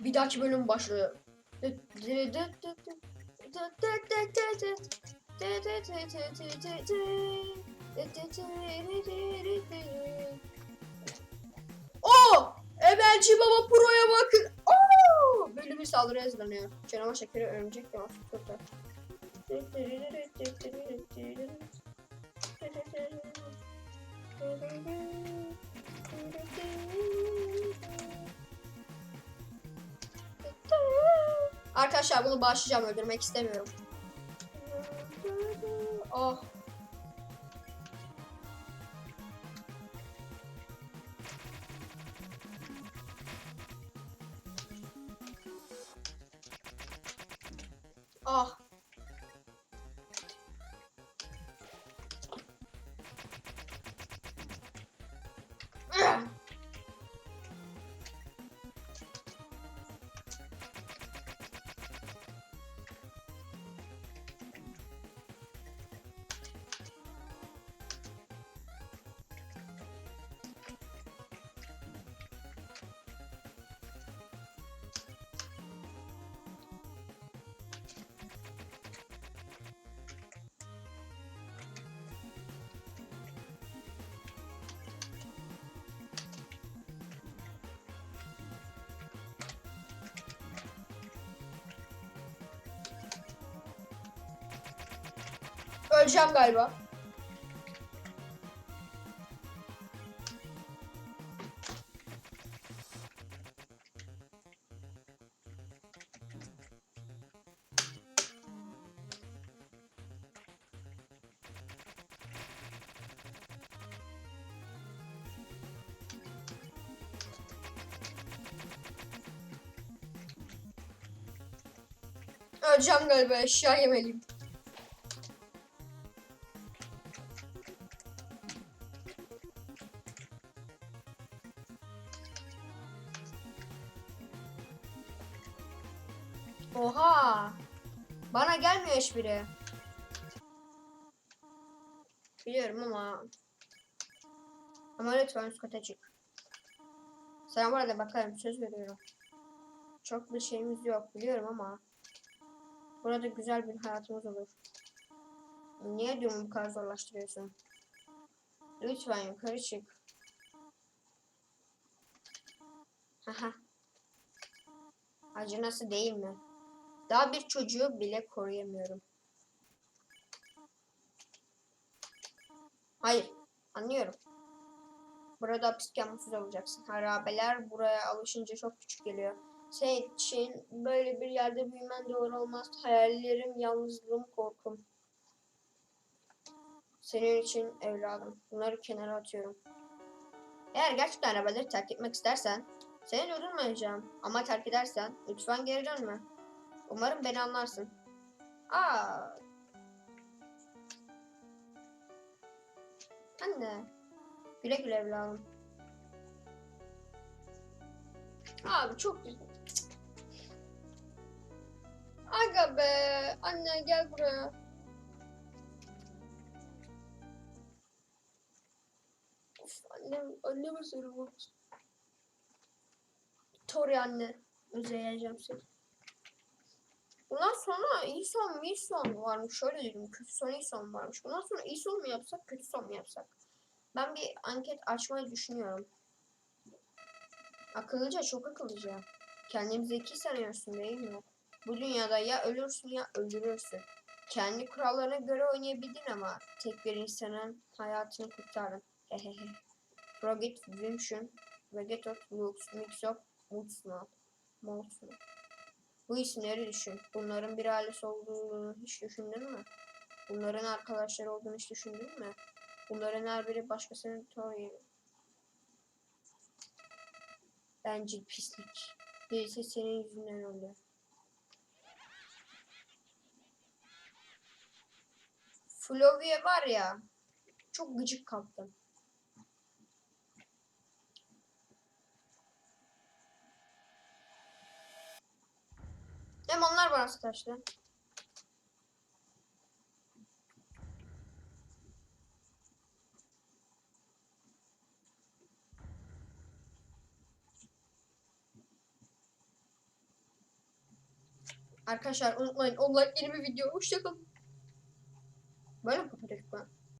Bir dahaki bölüm başlıyor. Oo! Emelci Baba Pro'ya bakın. Oo! Bölümü saldırı hazırlanıyor. Canavar şekeri örümcek hafif kurtar. Arkadaşlar bunu başlayacağım öldürmek istemiyorum. Oh. Ah. Öleceğim galiba. Öleceğim galiba eşya yemeliyim. Oha! Bana gelmiyor hiçbiri. Biliyorum ama... Ama lütfen üst kata çık. Sana bu arada bakarım söz veriyorum. Çok bir şeyimiz yok biliyorum ama... Burada güzel bir hayatımız olur. Niye diyorum bu kadar zorlaştırıyorsun? Lütfen yukarı çık. Haha. Acı nasıl değil mi? Daha bir çocuğu bile koruyamıyorum. Hayır, anlıyorum. Burada hapisken mutsuz olacaksın. Harabeler buraya alışınca çok küçük geliyor. Senin için böyle bir yerde büyümen doğru olmaz. Hayallerim, yalnızlığım, korkum. Senin için evladım. Bunları kenara atıyorum. Eğer gerçekten arabaları terk etmek istersen seni durdurmayacağım. Ama terk edersen lütfen geri dönme. Umarım beni anlarsın. Aa. Anne. Güle güle evladım. Abi çok güzel. Aga be. Anne gel buraya. Of annem, anneme söylüyorum. Tori anne. Özleyeceğim seni. Bundan sonra iyi son iyi son varmış. Şöyle dedim. Kötü son iyi son varmış. Bundan sonra iyi son mu yapsak kötü son mu yapsak? Ben bir anket açmayı düşünüyorum. Akıllıca çok akıllıca. Kendini zeki sanıyorsun değil mi? Bu dünyada ya ölürsün ya öldürürsün. Kendi kurallarına göre oynayabildin ama tek bir insanın hayatını kurtardın. Hehehe. Frogit, Vimshun, Vegetot, Lux, Mixop, Mutsuna, Molsuna. Bu isimleri düşün. Bunların bir ailesi olduğunu hiç düşündün mü? Bunların arkadaşları olduğunu hiç düşündün mü? Bunların her biri başkasının toyu. Bence pislik. Birisi senin yüzünden öldü. Flovia var ya. Çok gıcık kaptım. Hem onlar bana sataştı. Arkadaşlar unutmayın. Onlar yeni bir video. Hoşçakalın.